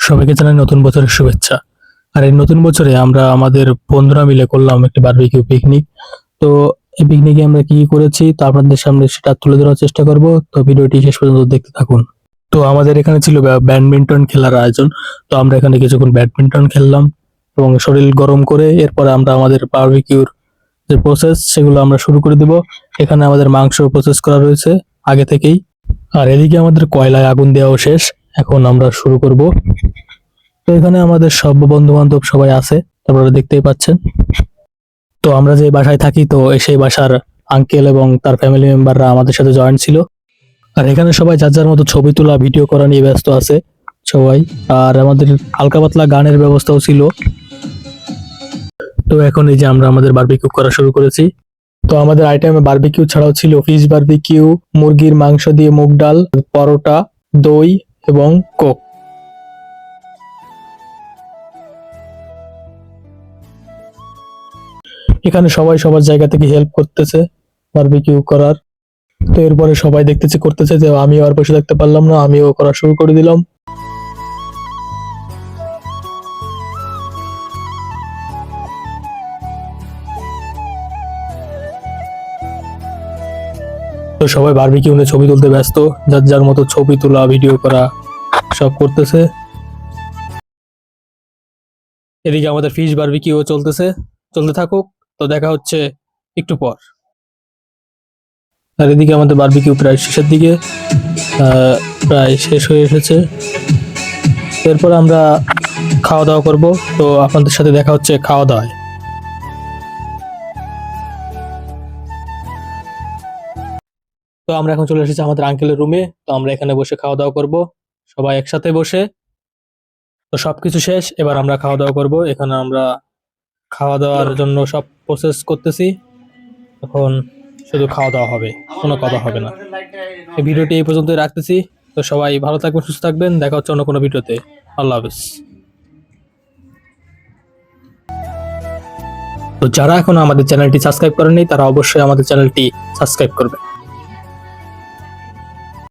সবাইকে জানাই নতুন বছরের শুভেচ্ছা। আর এই নতুন বছরে আমরা আমাদের বন্ধুরা মিলে করলাম একটি বারবিকিউ পিকনিক তো এই পিকনিকে আমরা কি করেছি তা আপনাদের সামনে সেটা তুলে ধরার চেষ্টা করব। তো ভিডিওটি শেষ পর্যন্ত দেখতে থাকুন। তো আমাদের এখানে ছিল ব্য- ব্যাডমিন্টন খেলার আয়োজন। তো আমরা এখানে কিছুক্ষণ ব্যাডমিন্টন খেললাম এবং শরীর গরম করে এরপর আমরা আমাদের বারবিকিউর যে প্রসেস সেগুলো আমরা শুরু করে দেব। এখানে আমাদের মাংস প্রসেস করা রয়েছে আগে থেকেই। আর এদিকে আমাদের কয়লায় আগুন দেওয়াও শেষ। এখন আমরা শুরু করব। তো এখানে আমাদের সব বন্ধু বান্ধব সবাই আছে, আপনারা দেখতেই পাচ্ছেন। তো আমরা যে বাসায় থাকি, তো সেই বাসার আঙ্কেল এবং তার ফ্যামিলি মেম্বাররা আমাদের সাথে জয়েন ছিল। আর এখানে সবাই যার যার মতো ছবি তোলা ভিডিও করা নিয়ে ব্যস্ত আছে সবাই। আর আমাদের হালকা পাতলা গানের ব্যবস্থাও ছিল। তো এখন এই যে আমরা আমাদের বারবিকিউ করা শুরু করেছি। তো আমাদের আইটেমে বারবিকিউ ছাড়াও ছিল ফিশ বারবিকিউ মুরগির মাংস দিয়ে মুগ ডাল, পরোটা, দই এবং কোক এখানে সবাই সবার জায়গা থেকে হেল্প করতেছে বারবিকিউ করার। তো এরপরে সবাই দেখতেছে, করতেছে যে আমিও আর বসে থাকতে পারলাম না, আমিও করা শুরু করে দিলাম। তো সবাই বারবিকিউ নিয়ে ছবি তুলতে ব্যস্ত, যার যার মতো ছবি তোলা ভিডিও করা সব করতেছে। এদিকে আমাদের ফিশ বারবিকিউ চলতেছে, চলতে থাকুক। তো দেখা হচ্ছে একটু পর। আর এদিকে আমাদের বারবিকিউ প্রায় শেষের দিকে প্রায় শেষ হয়ে এসেছে। এরপর আমরা খাওয়া দাওয়া করব, তো আপনাদের সাথে দেখা হচ্ছে খাওয়া দাওয়ায়। তো আমরা এখন চলে এসেছি আমাদের আঙ্কেলের রুমে তো আমরা এখানে বসে খাওয়া দাওয়া করব, সবাই একসাথে বসে। তো সবকিছু শেষ, এবার আমরা খাওয়া দাওয়া করব। এখানে আমরা খাওয়া দাওয়ার জন্য সব প্রসেস করতেছি। এখন শুধু খাওয়া দাওয়া হবে কোনো কথা হবে না। এই ভিডিওটি এই পর্যন্তই রাখতেছি। তো সবাই ভালো থাকবেন সুস্থ থাকবেন। দেখা হচ্ছে অন্য কোনো ভিডিওতে। আল্লাহ হাফেজ। তো যারা এখন আমাদের চ্যানেলটি সাবস্ক্রাইব করেনি তারা অবশ্যই আমাদের চ্যানেলটি সাবস্ক্রাইব করবে